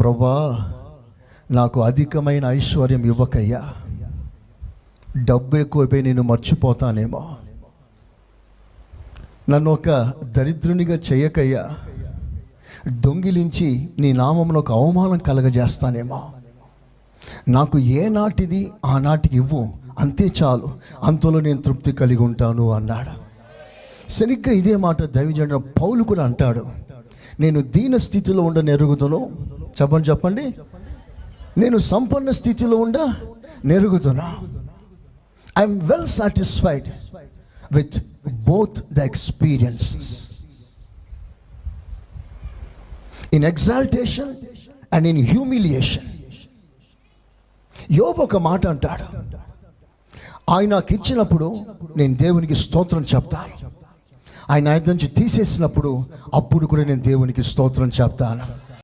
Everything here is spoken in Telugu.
ప్రభా నాకు అధికమైన ఐశ్వర్యం ఇవ్వకయ్యా. డబ్బు ఎక్కువైపోయి నేను మర్చిపోతానేమో. నన్ను ఒక దరిద్రునిగా చేయకయ్యా. దొంగిలించి నీ నామంలో ఒక అవమానం కలగజేస్తానేమో. నాకు ఏ నాటిది ఆనాటికి ఇవ్వు. అంతే చాలు. అంతలో నేను తృప్తి కలిగి ఉంటాను అన్నాడు. సరిగ్గా ఇదే మాట దైవజన పౌలు కూడా అంటాడు. నేను దీన స్థితిలో ఉండ నెరుగుతును చెప్పండి చెప్పండి. నేను సంపన్న స్థితిలో ఉండ నెరుగుతున్నా I'm well satisfied with both the experiences in exaltation and in humiliation యోబు ఒక మాట అంటాడు. ఆయన నాకు ఇచ్చినప్పుడు నేను దేవునికి స్తోత్రం చెప్తాను. ఆయన ఆయన నుంచి తీసేసినప్పుడు అప్పుడు కూడా నేను దేవునికి స్తోత్రం చెప్తాను.